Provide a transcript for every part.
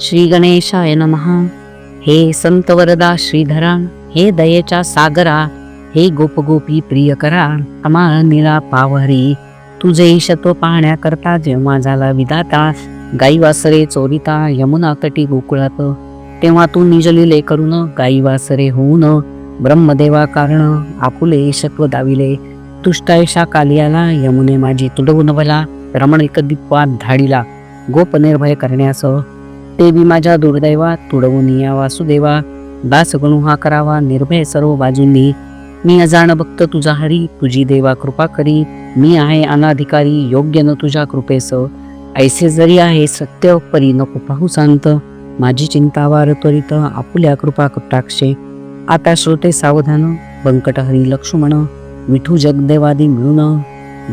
श्री गणेशाय नमः. हे संत वरदा श्रीधरा हे दयेच्या सागरा हे गोपगोपी प्रिय करा अमाळ निळा पावहरी. तुझे ईशत्व पाहण्याकरता जेव्हा झाला विदाता गाई वासरे चोरिता यमुना तटी गोकुळात. तेव्हा तू निजलिले करून गाई वासरे होऊन ब्रह्मदेवा कारण आपुले शत्व दाविले. तुष्टायशा कालियाला यमुने माझी तुडवून भला रमण एक धाडीला. गोप निर्भय करण्यास ते बी माझ्या दुर्दैवा तुडवून या वासुदेवा. दास गणू हा करावा निर्भय सर्व बाजूंनी. मी अजाण भक्त तुझा हरी तुझी देवा कृपा करी. मी आहे अनाधिकारी योग्य न तुझ्या कृपेस. ऐसे जरी आहे सत्य परी नको पाहू शांत. माझी चिंता वार त्वरित आपुल्या कृपा कटाक्षे. आता श्रोते सावधान बंकट हरी लक्ष्मण. विठू जगदेवादी मिळून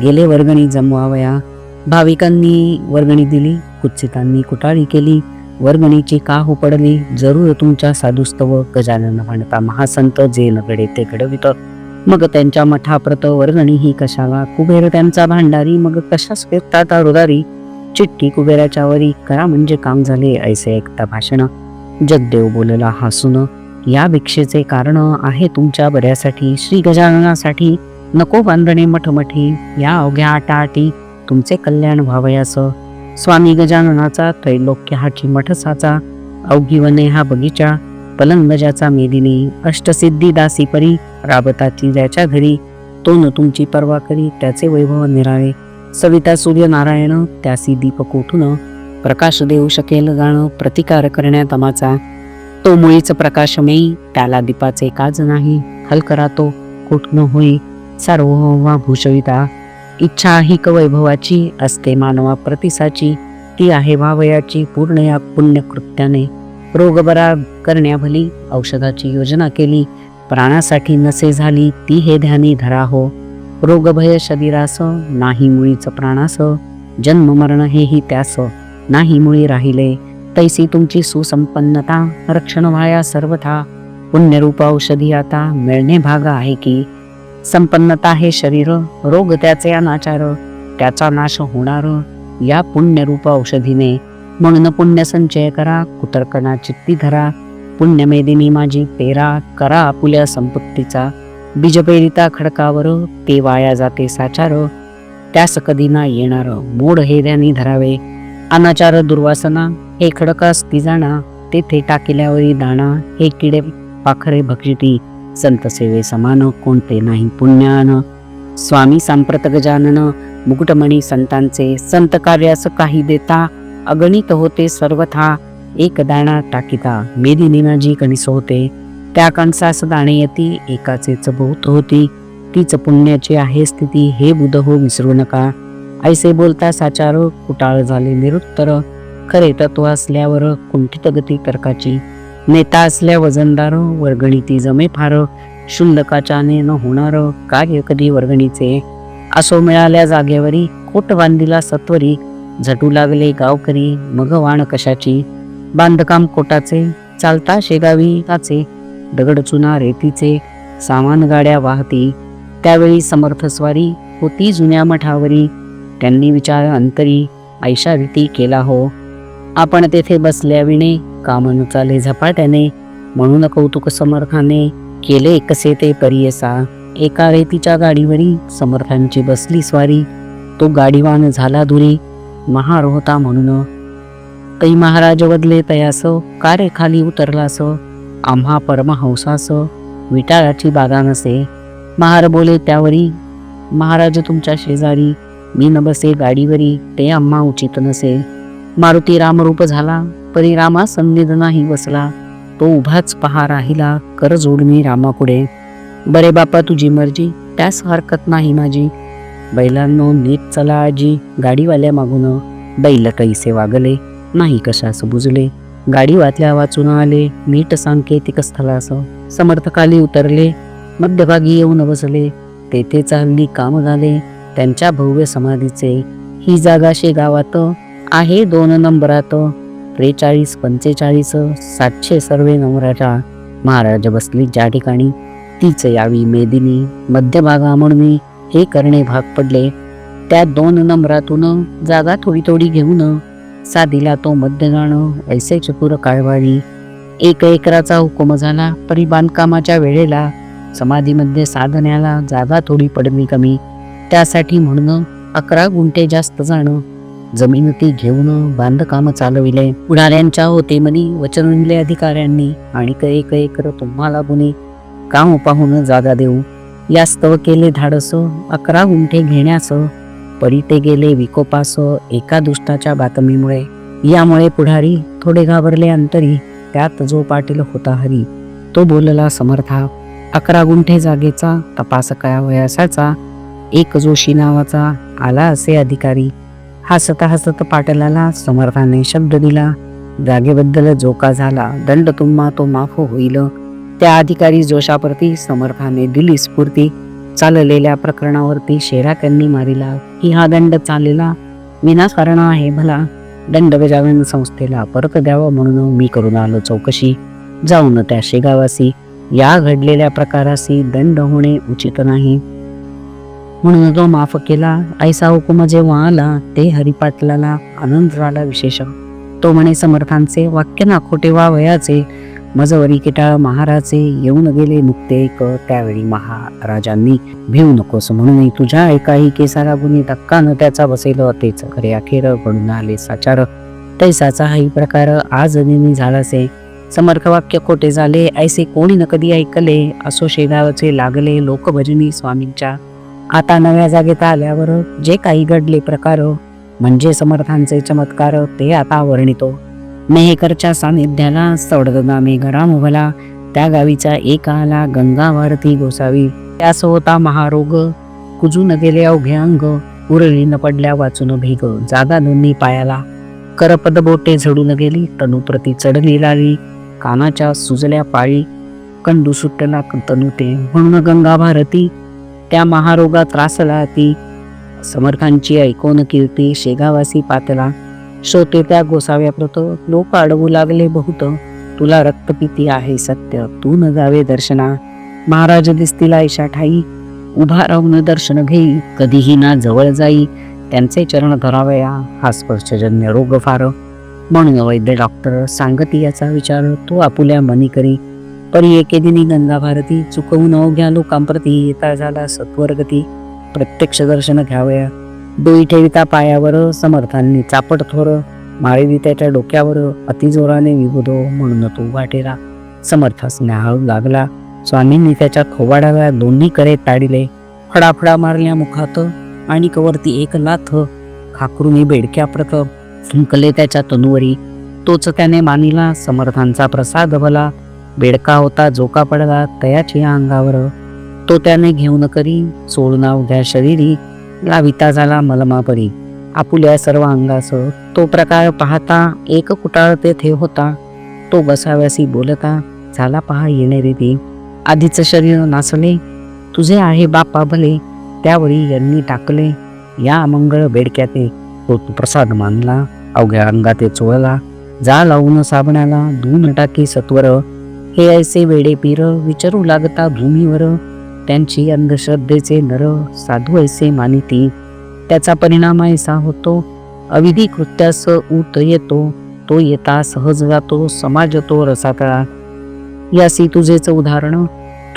गेले वर्गणी जमवावया. भाविकांनी वर्गणी दिली कुत्सितांनी कुटाळी केली. वर्गणीची का हो पडली जरूर तुमच्या साधुस्तव गजानन म्हणता महासंत जे न ते घडवित. मग त्यांच्या मठाप्रत वर्गणी ही कशाला? कुबेर त्यांचा भांडारी मग कशास फिरतात रुदारी चिठ्ठी कुबेराच्या वरी करा म्हणजे काम झाले ऐसे ऐकता भाषण. जगदेव बोलला हसून या भिक्षेचे कारण आहे तुमच्या बऱ्यासाठी. श्री गजाननासाठी नको बांधणे मठमठी. या अवघ्या आटाआटी तुमचे कल्याण व्हावयास. स्वामी गजाननाचा त्रैलोक्य हाची मठसाचा अवघी वने हा बगीचा पलंगजाचा मेदिनी अष्टसिद्धी दासी परी राबताची ज्याच्या घरी तो न तुमची पर्वा करी त्याचे वैभव निराळे. सविता सूर्य नारायण त्यासी दीप कोठून प्रकाश देऊ शकेल गाणं प्रतिकार करण्यात आमाचा. तो मुळीच प्रकाशमयी त्याला दीपाचे काज नाही हलकरा तो कुठन होई सार्वभौमा भूषविता. इच्छा ही वैभवाची असते. मानवा प्रतिसाची ती आहे भावयाची पूर्ण या पुण्यकृत्याने. रोगबरा करण्याभली औषधाची योजना केली. प्राणासाठी नसे झाली ती हे ध्यानी धरा हो. रोगभय शरीरास नाही मुळीच प्राणास. जन्म मरण हेही त्यास नाही मुळी राहिले. तैसी तुमची सुसंपन्नता रक्षण व्हाया सर्वथा. पुण्यरूप औषधी आता मिळणे भाग आहे की संपन्नता हे शरीर रोग त्याचे अनाचार त्याचा नाश होणार या पुण्यरूप औषधीने. म्हणून पुण्य संचय करा कुतर्कणा चित्ती धरा. पुण्यमेदिनी माझी पेरा करा आपुल्या संपत्तीचा. बीजपेरिता खडकावर ते वाया जाते साचार. त्यास कधी ना येणार मोड हे धरावे. अनाचार दुर्वासना हे खडकास ती जाणा. तेथे टाकिल्यावरी दाणा हे किडे पाखरे भक्षिती संतसेवे समान कोणते नाही पुण्यान. स्वामी सांप्रत गजानन मुकुटमणी संतांचे संत कार्यास काही देता. अगणित होते सर्वथा एक दाणा टाकिता. मेदी माझी कणीस होते. त्या कणसास दाणे येती एकाचे बहुत होती. तीच पुण्याची आहे स्थिती हे बुध हो विसरू नका. ऐसे बोलता साचार कुटाळ झाले निरुत्तर. खरे तत्व असल्यावर कुंठित गती तर्काची. नेता असल्या वजनदार वर्गणी ती जमे फार शुल्लकाच्याने न होणार कार्य कधी वर्गणीचे? असो मिळाल्या जागेवरी कोट बांधिला सत्वरी झटू लागले गावकरी मग वाण कशाची? बांधकाम कोटाचे चालता शेगावी ताचे दगड चुना रेतीचे सामान गाड्या वाहती. त्यावेळी समर्थ स्वारी होती जुन्या मठावरी. त्यांनी विचार अंतरी ऐशा रीती केला हो. आपण तेथे बसल्या विणे काम चाले झपाट्याने म्हणून कौतुक समर्थाने केले कसे ते परियसा. एका रेतीच्या गाडीवरी समर्थांची बसली स्वारी. तो गाडीवान झाला दुरी. महार होता म्हणून. तै महाराज वदले तयास कारे खाली उतरलास? आम्हा परमहंसास विटाळाची बागा नसे. महार बोले त्यावरी महाराज तुमच्या शेजारी मी न बसे गाडीवरी ते आम्हा उचित नसे. मारुती रामरूप झाला. परी रामा नाही बसला. तो उभाच पहा राहिला कर जोड मी रामापुढे. बरे बापा तुझी मर्जी त्यास हरकत नाही माझी. बैलांनो नीट चला आजी गाडीवाल्या मागून. बैल कैसे वागले नाही कशास बुजले. गाडी वाचल्या वाचून आले नीट सांकेतिक स्थलास. समर्थकाली उतरले मध्यभागी येऊन बसले. तेथे चालली काम झाले त्यांच्या भव्य समाधीचे. ही जागा शेगावात आहे दोन नंबरात. त्रेचाळीस पंचेचाळीस सातशे सर्वे नंबराच्या महाराज बसली ज्या ठिकाणी. तीच यावी मेदिनी. मध्यभागा म्हणून हे करणे भाग पडले. त्या दोन नंबरातून जागा थोडी थोडी घेऊन साधीला तो मध्य जाणं ऐसे चतुर काळवाळी एक एकराचा हुकुम झाला परी बांधकामाच्या वेळेला. समाधीमध्ये साधण्याला जागा थोडी पडली कमी. त्यासाठी म्हणून अकरा गुंठे जास्त जाणं. जमीन ती घेऊन बांधकाम चालविले. पुढाऱ्यांच्या होते म्हणी वचन दिले अधिकाऱ्यांनी आणि एक कर तुम्हाला बुने काम पाहून जागा देऊ. यास्तव केले धाडस अकरा गुंठे घेण्यास पडिते गेले विकोपास एका दुष्टाच्या बातमीमुळे. यामुळे पुढारी थोडे घाबरले अंतरी त्यात जो पाटील होता हरी तो बोलला समर्था अकरा गुंठे जागेचा तपास काय वयासाचा? एक जोशी नावाचा आला असे अधिकारी हसत हसत पाटलाला समर्थाने शब्द दिला. जागेबद्दल जोका झाला. दंड तुम्हा तो माफ होईल. त्या अधिकारी जोशाप्रती समर्थाने दिली स्फूर्ती. चाललेल्या प्रकरणावरती शेराक्यांनी मारिला. की हा दंड चाललेला? विनाकारण आहे भला. दंड बजावण संस्थेला. परत द्यावा म्हणून मी करून आलो चौकशी. जाऊन त्या शेगावासी. या घडलेल्या प्रकारासी दंड होणे उचित नाही. म्हणून तो माफ केला. ऐसा हुकुम जेव्हा आला ते हरिपाटलाला आनंद झाला विशेष. तो म्हणे समर्थांचे वाक्य ना खोटे वयाचे. मजवरी किटाळ महाराजे येऊन गेले मुक्ते एक त्यावेळी महाराजांनी. भिवू नकोस म्हणून तुझ्या एकाही केसाला गुन्हे धक्का न त्याचा बसेल तेच. खरे अखेर घडून आले साचार. तैसाचा हाही प्रकार आज नेहमी झालासे. समर्थ वाक्य खोटे झाले. ऐसे कोणी न कधी ऐकले. असो शेगावचे लागले लोकभजनी स्वामींच्या. आता नव्या जागेत आल्यावर जे काही घडले प्रकार म्हणजे समर्थांचे चमत्कार ते आता वर्णितो. मेहकरच्या सानिध्याला सवडदामे घराम त्या गावीचा एक आला गंगा भारती गोसावी. त्यास होता महारोग कुजून गेले अवघे अंग उरळी न पडल्या वाचून भेग जागा दोन्ही पायाला. करपद बोटे झडून गेली तनुप्रती चढली लाली. कानाच्या सुजल्या पाळी कंडू सुटला तनुते म्हणून गंगा भारती त्या महारोगात त्रासला ती. समर्थांची ऐकून कीर्ती शेगावासी पातला. श्रोते त्या गोसाव्याप्रत लोक अडवू लागले बहुत. तुला रक्तपिती आहे सत्य. तू न जावे दर्शना. महाराज दिसतील ऐशा ठाई. उभा राहून दर्शन घेई. कधीही ना जवळ जाई. त्यांचे चरण धरावया. हा स्पर्शजन्य रोग फार. म्हणून वैद्य डॉक्टर सांगती याचा विचार. तू आपुल्या मनी करी. परी एके दिनी गंगा भारती चुकवून अवघ्या लोकांप्रती. येता झाला सत्वरगती. प्रत्यक्ष दर्शन घ्यावया. डोई ठेविता पायावर समर्थांनी चापट थोर. माळेवी त्याच्या डोक्यावर अतिजोराने विबुधो म्हणून तो वाटेरा समर्थास न्याहाळू लागला. स्वामींनी त्याच्या थोबाडाला दोन्ही करे ताडिले. फडाफडा मारल्या मुखात आणि कवरती एक लाथ. खाकरुनी बेडक्या प्रत फुंकले त्याच्या तनुवरी. तोच त्याने मानिला. समर्थांचा प्रसाद भला. बेडका होता जोका पडला तयाची अंगावर. तो त्याने घेऊन करी सोडना अवघ्या शरीरी लाविता झाला मलमापरी. आपुल्या सर्व अंगास तो प्रकार पाहता एक कुटाळ तेथे होता. तो बसाव्यासी बोलता झाला पहा येणे ते आधीच शरीर नाचले तुझे आहे बापा भले. त्यावेळी यांनी टाकले. या अमंगळ बेडक्याते. तो प्रसाद मानला अवघ्या अंगाते चोळला. जा लावून साबणाला धुवून टाकी सत्वर. हे ऐसे वेडे पीर विचारू लागता भूमीवर. त्यांची अंधश्रद्धेचे नर साधू ऐसे मानिती. त्याचा परिणाम ऐसा होतो अविधी कृत्यास ऊत येतो तो येता सहज जातो समाज तो रसातळा. यासी तुझेच उदाहरण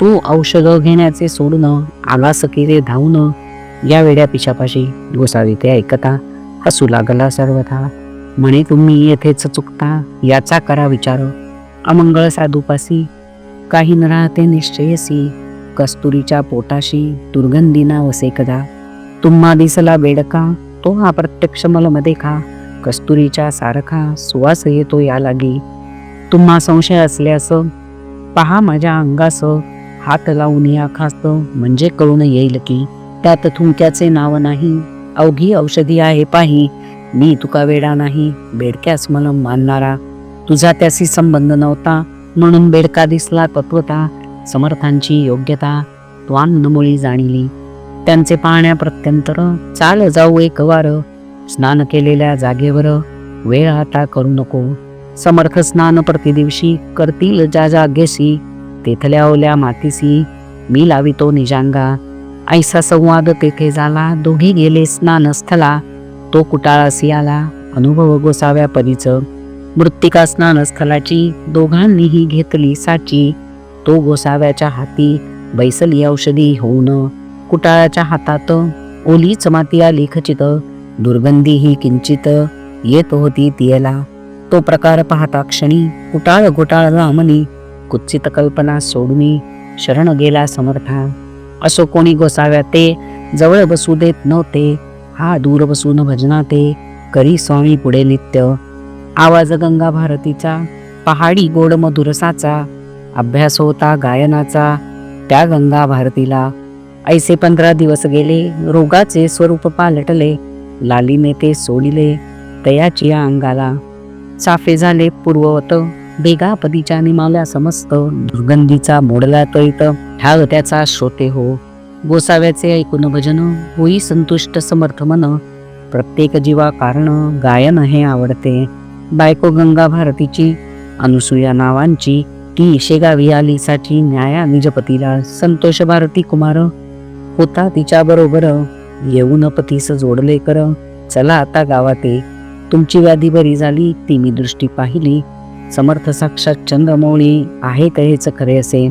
तू औषध घेण्याचे सोडणं आगास केले धावणं या वेड्या पिशापाशी गोसावी ते ऐकता हसू लागला सर्वथा. म्हणे तुम्ही येथेच चुकता याचा करा विचार. अमंगळ साधूपासी काही न राहते निश्चयसी. कस्तुरीच्या पोटाशी दुर्गंधीना वसे कदा तुम्हा दिसला बेडका तो हा प्रत्यक्ष मलमध्ये खा. कस्तुरीच्या सारखा सुवास येतो या लागी. तुम्हा संशय असल्यास पहा माझ्या अंगास. हात लावून या खास्त म्हणजे कळून येईल की त्यात थुंक्याचे नाव नाही. अवघी औषधी आहे पाही. मी तुका वेडा नाही. बेडक्यास मला मानणारा. तुझा त्याशी संबंध नव्हता. म्हणून बेडका दिसला तत्वता समर्थांची योग्यता त्वानमुळी जाणिली. त्यांचे पाहण्या प्रत्यंतर चाल जाऊ एक वार. स्नान केलेल्या जागेवर वेळ आता करू नको. समर्थ स्नान प्रतिदिवशी करतील ज्या जागेशी तेथल्या ओल्या मातीसी मी लावितो निजांगा. ऐसा संवाद तेथे झाला दोघी गेले स्नानस्थला. तो कुटाळासी आला अनुभव गोसाव्या परीचं. मृत्तिका स्नानस्थलाची दोघांनीही घेतली साची. तो गोसाव्याच्या हाती बैसली औषधी होऊन कुटाळाच्या हातात ओलीच माती लेखचित. दुर्गंधी ही किंचित येत होती तियला. तो प्रकार पाहता क्षणी कुटाळ घोटाळ रामनी कुत्सित कल्पना सोडूनी शरण गेला समर्था. असो कोणी गोसाव्या ते जवळ बसू देत नव्हते. हा दूर बसून भजना ते करी स्वामी पुढे नित्य. आवाज गंगा भारतीचा पहाडी गोड मधुरसाचा अभ्यास होता गायनाचा त्या गंगा भारतीला. ऐसे पंधरा दिवस गेले रोगाचे स्वरूप पालटले लालीने ते सोडिले तयाचिया अंगाला. चाफे झाले पूर्ववत बेगापदीच्या निमाल्या समस्त दुर्गंधीचा मोडला तळीत ठाग त्याचा श्रोते हो. गोसाव्याचे ऐकून भजन होई संतुष्ट समर्थ मन प्रत्येक जीवा कारण गायन हे आवडते. बायको गंगा भारतीची अनुसूया नावांची ती शेगावी आलीसाठी न्याया निजपतीला संतोष भारती कुमार होता तिच्या बरोबर येऊन पतीस जोडले कर. चला आता गावाते तुमची व्याधी बरी झाली ती मी दृष्टी पाहिली. समर्थ साक्षात चंद्रमौळी आहे कहेच खरे असे?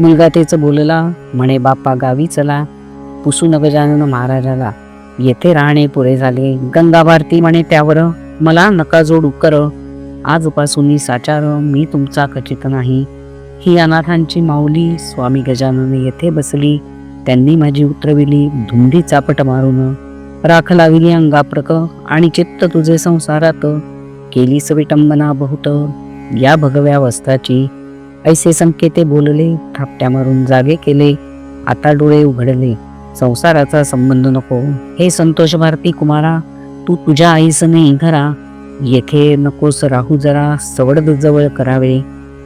मुलगा तेच बोलला म्हणे बाप्पा गावी चला. पुसून गजानन महाराजाला येथे राहणे पुरे झाले. गंगा भारती म्हणे त्यावर मला नका जोडू कर. आजपासून साचार मी तुमचा खचित नाही. ही अनाथांची माऊली स्वामी गजानन येथे बसली. त्यांनी माझी उतरविली धुंदी चापट मारून. राख लाविली अंगाप्रक आणि चित्त तुझे संसारात. केलीस विटंबना बहुत या भगव्या वस्त्राची. ऐसे संकेते बोलले थापट्या मारून जागे केले. आता डोळे उघडले. संसाराचा संबंध नको. हे संतोष भारती कुमारा तू तुझ्या आईस नाही घरा येथे नकोस राहू जरा सवडद जवळ करावे.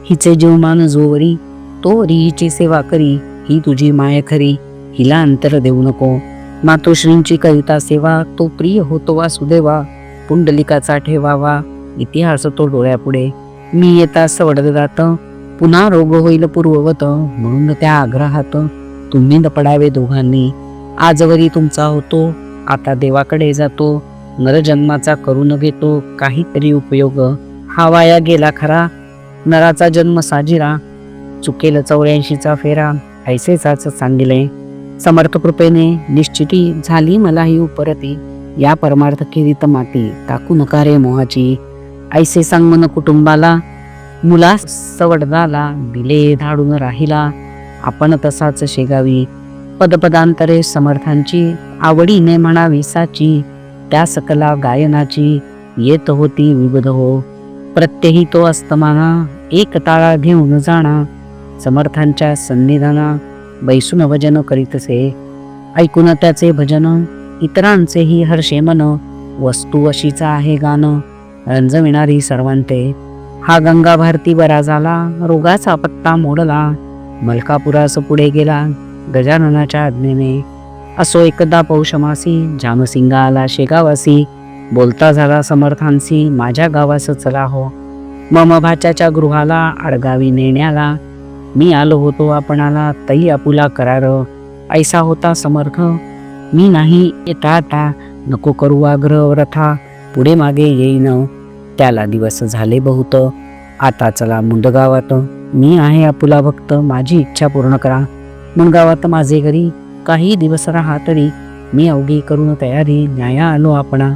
हिचे जीवमान जोवरी तो हिची सेवा करी. ही तुझी माय खरी हिला अंतर देऊ नको. मातोश्रींची कविता सेवा तो प्रिय होतो वा सुदेवा. पुंडलिकाचा ठेवावा इतिहास तो डोळ्यापुढे. मी येता सवडत जात पुन्हा रोग होईल पूर्ववत म्हणून त्या आग्रहात तुम्ही दपडावे दोघांनी. आजवरी तुमचा होतो आता देवाकडे जातो. नरजन्माचा न घेतो काहीतरी उपयोग. हा वाया गेला खरा. नराचा जन्म साजिरा. चुकेल चौऱ्याऐंशीचा फेरा. ऐसेचाच सांगिले समर्थ कृपेने निश्चिती झाली मलाही उपरती. या परमार्थ किरीत माती टाकू नका रे मोहाची. ऐसे सांग मन कुटुंबाला. मुला सवडदाला दिले धाडून राहिला. आपण तसाच शेगावी. पदपदांतरे समर्थांची आवडीने म्हणावी साची. त्या सकला गायनाची येत होती विविध हो. प्रत्यही तो अस्तमाना एक ताळा घेऊन जाणा. समर्थांच्या सन्निधाना बैसून भजन करीतसे. ऐकून त्याचे भजन इतरांचेही हर्षे मन. वस्तू अशीचा आहे गाणं रंजविणारी सर्वांते. हा गंगा भारती बरा झाला रोगाचा पत्ता मोडला. मलकापुरास पुढे गेला गजाननाच्या आज्ञेने. असो एकदा पौषमासी जामसिंगा आला शेगावासी बोलता झाला समर्थांसी माझ्या गावास चला हो. मम भाच्याच्या गृहाला आडगावी नेण्याला मी आलो होतो आपणाला तई आपुला करार. ऐसा होता समर्थ मी नाही येता आता नको करू आग्रह रथा पुढे मागे येईन. त्याला दिवस झाले बहुत आता चला मुंडगावात. मी आहे आपुला भक्त माझी इच्छा पूर्ण करा. मुंडगावात माझे घरी काही दिवस राहा तरी मी अवघी करून तयारी न्याया आलो आपणा.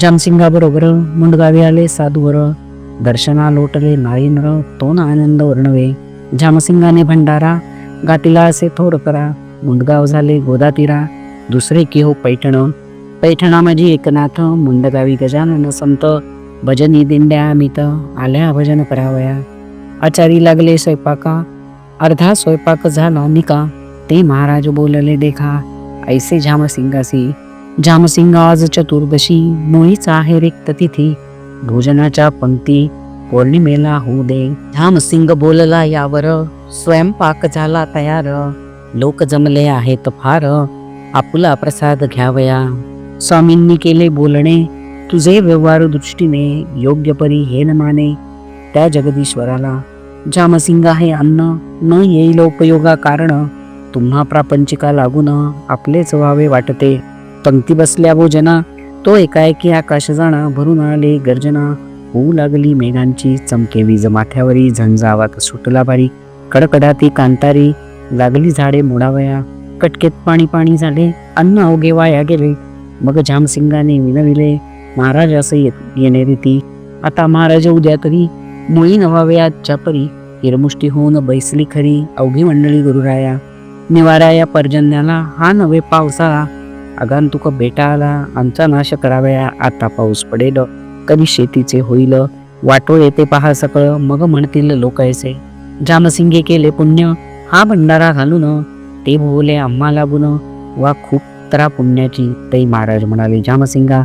जामसिंगाबरोबर मुंडगावी आले साधूवर. दर्शना लोटले नारीनर तो ना आनंद वर्णवे. जामसिंगाने भंडारा गातीला असे थोड करा. मुंडगाव झाले गोदातीरा. दुसरे की हो पैठण. पैठणा माझी एकनाथ मुंडगावी गजानन संत. भजनी दिंड्या अमित आल्या भजन करावया. आचारी लागले स्वयंपाका. अर्धा स्वयंपाक झाला निका. ते महाराज बोलले देखा ऐसे झामसिंगासी जामसिंग आज चतुर्दशी मुळीच आहे रिक्त तिथी भोजनाच्या पंक्ती पौर्णिमेला होऊ दे. झामसिंग बोलला यावर स्वयंपाक झाला तयार लोक जमले आहेत फार आपुला प्रसाद घ्यावया. स्वामींनी केले बोलणे तुझे व्यवहार दृष्टीने योग्य परी हे न माने त्या जगदीश्वराला जामसिंग हे अन्न न येईल उपयोगा कारण तुम्हा प्रापंचिका लागून आपलेच व्हावे वाटते. पंक्ती बसल्या भोजना तो एकाएकी आकाश जाणा भरून आले गर्जना. होऊ लागली मेघांची चमके वीज माथ्यावरी झंझावात सुटला बारी. कडकडाती कांतारी लागली झाडे मोडावया. कटकेत पाणी पाणी झाले अन्न अवघे वाया गेले. मग जामसिंगाने विनविले महाराज असं येणे रीती. आता महाराज उद्या तरी मुळी नवावे आजच्या परी. हिरमुष्टी होऊन बैसली खरी अवघी मंडळी गुरुराया. निवारा या पर्जन्याला. हा नवे पावसाळा. आगांतुक बेटा आला आमचा नाश करावया आता पाऊस पडेल. कधी शेतीचे होईल. वाटोळ येते पहा सकळ. मग म्हणतील लोक ऐसे जामसिंगे केले पुण्य. हा भंडारा घालून ते भोवले आम्हा लागून वा खूप तरा पुण्याची. तई महाराज म्हणाले जामसिंगा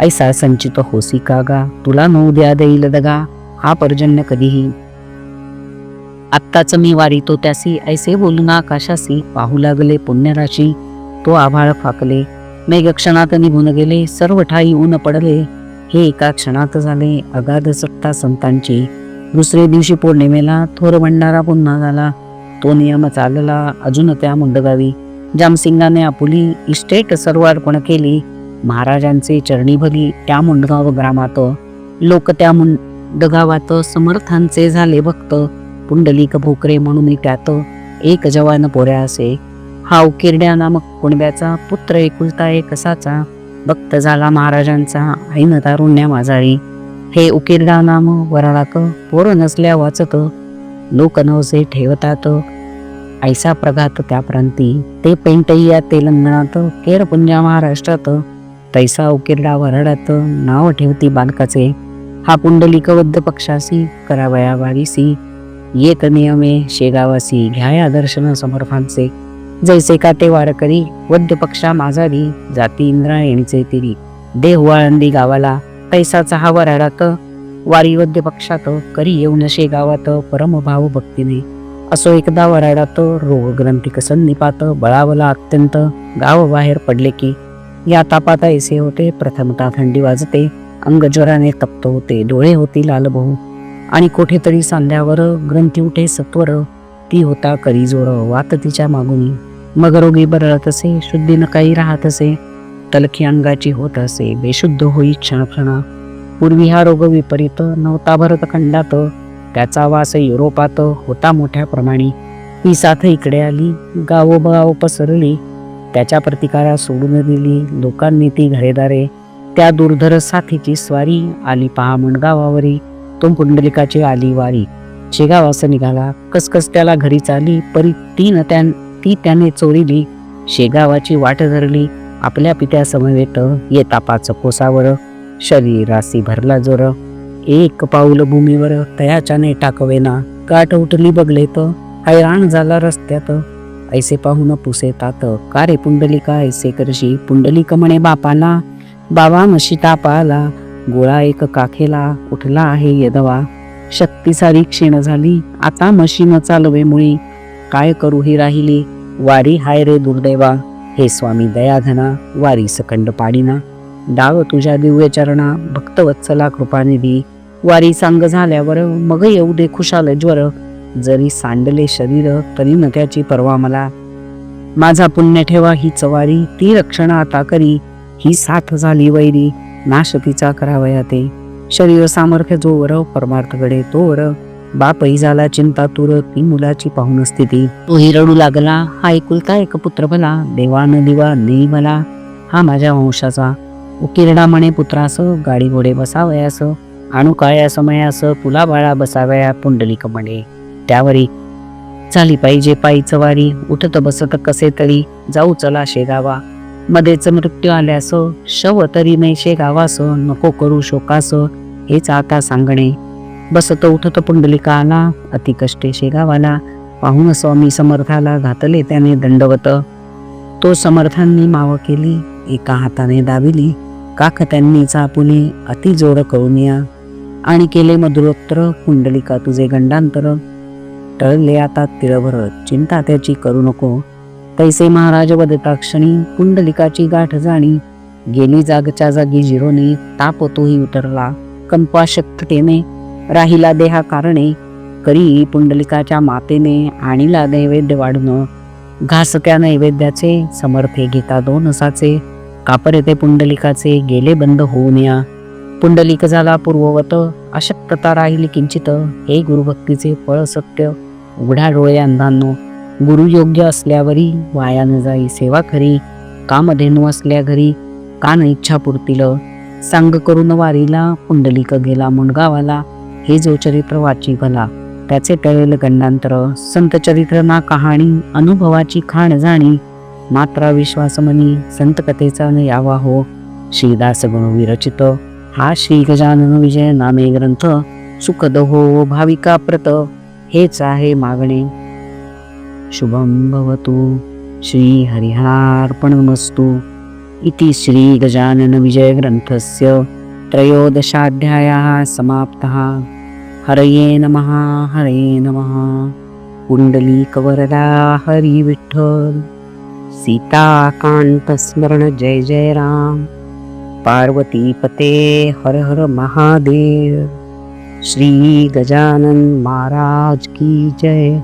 ऐसा संचित होसी का गा? तुला नऊ द्या देईल दगा. हा पर्जन्य कधीही आत्ताच मी वारितो त्यासी ऐसे बोलून आकाशासी पाहू लागले पुण्यराशी. तो आभाळ फाकले. मेघ क्षणात निघून गेले. सर्व ठाई ऊन पडले. हे एका क्षणात झाले. अगाध सत्ता संतांची. दुसरे दिवशी पौर्णिमेला थोर भंडारा पुन्हा झाला. तो नियम चालला. अजून त्या मुंडगावी. जामसिंगाने आपुली इस्टेट सर्व अर्पण केली. महाराजांचे चरणी भली त्या मुंडगाव ग्रामात. लोक त्या मुंडगावात समर्थांचे झाले भक्त. पुंडलिक भोकरे म्हणून त्यात एक जवान पोऱ्या असे. हा उकिरड्या नामक कुणब्याचा पुत्र एकुलता एक असाचा. भक्त झाला महाराजांचा ऐन तारुण्या माजाळी हे उकिरडा नाम वराळाक पोर नसल्या वाचत लोक नवसे ठेवतात. ऐसा प्रघात त्या प्रांती. ते पेंटैया तेलंगणात केरपुंजा महाराष्ट्रात. तैसा उकिरडा वराडात नाव ठेवती बालकाचे. हा पुंडलिक वद्ध पक्षासी करावया वारीसी येत नियमे शेगावासी घ्याया दर्शन समर्थांचे जैसे का ते वारकरी वद्य पक्षा माझारी जाती इंद्रायणीचे तिरी. देहवाळंदी गावाला तैसाचा हा वराडात वारी वद्य पक्षात करी येऊन शेगावात परमभाव भक्तीने. असो एकदा वराडात रोग ग्रंथिक संनिपात बळावला अत्यंत गाव बाहेर पडले की. या तापात ऐसे होते प्रथमता थंडी वाजते. अंग ज्वराने तप्त होते डोळे होती लालबहू आणि कुठेतरी सांध्यावर ग्रंथी उठे सत्वर. ती होता करी जोड वात तिच्या मागून. मग रोगी बरळत असे शुद्धी न काही राहत असे. तलखी अंगाची होत असे बेशुद्ध होई क्षणक्षणा पूर्वी हा रोग विपरीत नव्हता भरतखंडात त्याचा वास युरोपात होता मोठ्या प्रमाणे. ही साथ इकडे आली गावोगाव पसरली. त्याच्या प्रतिकारा सोडून दिली लोकांनी ती घरेदारे. त्या दुर्धर साथीची स्वारी आली पहा मुंडगावावरी तुम पुंडलिकाची आली वारी. शेगावास निघाला. कसकस त्याला घरी चाली परी ती न त्या ती त्याने चोरीली. शेगावाची वाट धरली. आपल्या पित्यासमवेत येता पाच कोसावर. शरीरासी भरला जोर. एक पाऊल भूमीवर तयाच्याने टाकवेना. गाठ उठली बघलेत हैराण झाला रस्त्यात. ऐसे पाहून पुसेतात का रे पुंडलिका? ऐसे करशी पुंडलिक म्हणे बापाला. बाबा मशी तापाला. गोळा एक काखेला उठला आहे यदवा. शक्ती सारी क्षीण झाली. आता मशीन चालवे मुळी काय करू ही राहिली? वारी हाय रे दुर्दैवा. हे स्वामी दयाधना वारी सकंड पाडिना डाव तुझ्या दिव्य चरणा भक्तवत्सला कृपानिधी वारी सांग झाल्यावर मग येऊ दे खुशाल ज्वर. जरी सांडले शरीर तरी न त्याची परवा मला. माझा पुण्य ठेवा ही चवारी ती रक्षण आता करी. ही साथ झाली वैरी. नाश तिचा करावया ते. शरीर सामर्थ्य जोवर परमार्थकडे तोवर. बापही झाला चिंता तुर ती मुलाची पाहून स्थिती. तोही रडू लागला हा एकुलता एक पुत्र भला देवान दिवा नेई मला. हा माझ्या वंशाचा. उकिरडा म्हणे पुत्रास गाडी घोडे बसावयास. आणू काळ्या समयास तुला बाळा बसावया पुंडलिक म्हणे. त्यावरी चाली पाहिजे पायी चवारी उठत बसत कसे तरी. जाऊ चला शेगावा. मध्येच मृत्यू आल्यासो शव तरी नाही शेगावास नको करू शोकासो हेच आता सांगणे. बसत उठत पुंडलिका आला अति कष्टे शेगावाला. पाहून स्वामी समर्थाला घातले त्याने दंडवत. तो समर्थांनी माव केली एका हाताने दाबिली. काख त्यांनी चापुली अति जोड करुनिया आणि केले मधुरोत्र कुंडलिका तुझे गंडांतर. टळले आता तिळभर चिंता त्याची करू नको. तैसे महाराज वदताक्षणी कुंडलिकाची गाठ जाणी. गेली जागच्या जागी जिरोने ताप तोही उतरला. कंपाशक्ततेने राहिला देहा कारणे करी पुंडलिकाच्या मातेने आणिला नैवेद्य वाढून घासक्या नैवेद्याचे समर्थे घेता दोन असाचे कापर येते पुंडलिकाचे गेले बंद होऊन या. पुंडलिक झाला पूर्ववत अशक्तता राहिली किंचित. हे गुरुभक्तीचे फळ सत्य उघड्या डोळे अंधांनो गुरु योग्य असल्यावरी वाया न जाई सेवा खरी कामधेनू असल्या घरी कान इच्छा पुरतील सांग करून वारीला पुंडलिक गेला मुंडगावाला हे जो चरित्र वाची भला त्याचे टळेल गंडांतर संत चरित्र ना कहाणी अनुभवाची खाण जाणी मात्रा विश्वास मनी संत कथेचा न यावा हो श्रीदास गुण विरचित हा श्री गजानन विजय नामे ग्रंथ सुखद हो भाविका प्रत हेच आहे मागणे. शुभम भवतु। श्रीहरिहरार्पणमस्तु। इति श्री गजानन विजय ग्रंथस्य त्रयोदशाध्यायः समाप्तः। हरये नमः हरये नमः। कुण्डलीकवरदा हरिविठ्ठल सीताकान्तस्मरण जय जय राम। पार्वतीपते हर हर महादेव। श्री गजानन महाराज की जय।